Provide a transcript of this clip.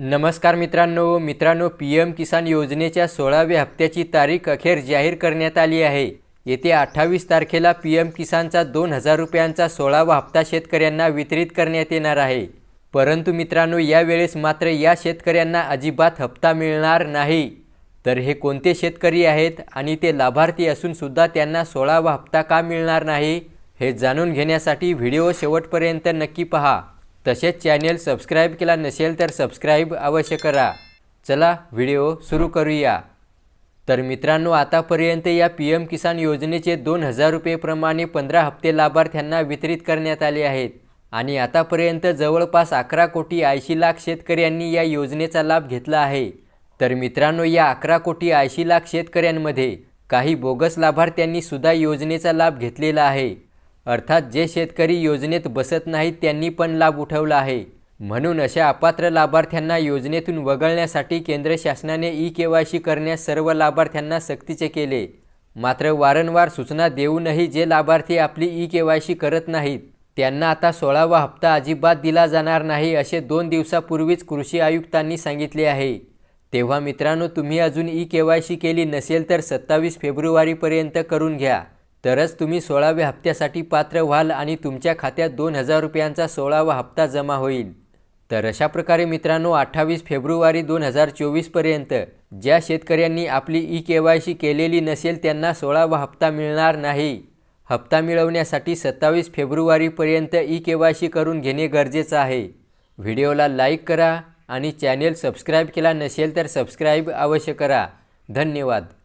नमस्कार मित्रांनो मित्रांनो पी एम किसान योजनेच्या सोळाव्या हप्त्याची तारीख अखेर जाहीर करण्यात आली आहे. येत्या अठ्ठावीस तारखेला पी एम किसानचा दोन हजार रुपयांचा सोळावा हप्ता शेतकऱ्यांना वितरित करण्यात येणार आहे. परंतु मित्रांनो यावेळेस मात्र या शेतकऱ्यांना अजिबात हप्ता मिळणार नाही. तर हे कोणते शेतकरी आहेत आणि ते लाभार्थी असूनसुद्धा त्यांना सोळावा हप्ता का मिळणार नाही हे जाणून घेण्यासाठी व्हिडिओ शेवटपर्यंत नक्की पहा. तसेच चॅनेल सबस्क्राईब केला नसेल तर सबस्क्राईब अवश्य करा. चला व्हिडिओ सुरू करूया. तर मित्रांनो आतापर्यंत या पी एम किसान योजनेचे दोन हजार रुपयेप्रमाणे पंधरा हप्ते लाभार्थ्यांना वितरित करण्यात आले आहेत. आणि आतापर्यंत जवळपास अकरा कोटी ऐंशी लाख शेतकऱ्यांनी या योजनेचा लाभ घेतला आहे. तर मित्रांनो या अकरा कोटी ऐंशी लाख शेतकऱ्यांमध्ये काही बोगस लाभार्थ्यांनी सुद्धा योजनेचा लाभ घेतलेला आहे. अर्थात जे शेतकरी योजनेत बसत नाहीत त्यांनी पण लाभ उठवला आहे. म्हणून अशा अपात्र लाभार्थ्यांना योजनेतून वगळण्यासाठी केंद्र शासनाने ई के वाय सी करण्यास सर्व लाभार्थ्यांना सक्तीचे केले. मात्र वारंवार सूचना देऊनही जे लाभार्थी आपली ई के वाय सी करत नाहीत त्यांना आता सोळावा हप्ता अजिबात दिला जाणार नाही असे दोन दिवसापूर्वीच कृषी आयुक्तांनी सांगितले आहे. तेव्हा मित्रांनो तुम्ही अजून ई के वाय सी केली नसेल तर सत्तावीस फेब्रुवारीपर्यंत करून घ्या. तरच तुम्ही सोळाव्या हप्त्यासाठी पात्र व्हाल आणि तुमच्या खात्यात दोन हजार रुपयांचा सोळावा हप्ता जमा होईल. तर अशा प्रकारे मित्रांनो अठ्ठावीस फेब्रुवारी दोन हजार चोवीसपर्यंत ज्या शेतकऱ्यांनी आपली ई के वाय सी केलेली नसेल त्यांना सोळावा हप्ता मिळणार नाही. हप्ता मिळवण्यासाठी सत्तावीस फेब्रुवारीपर्यंत ई के वाय सी करून घेणे गरजेचं आहे. व्हिडिओला लाईक करा आणि चॅनेल सबस्क्राईब केला नसेल तर सबस्क्राईब अवश्य करा. धन्यवाद.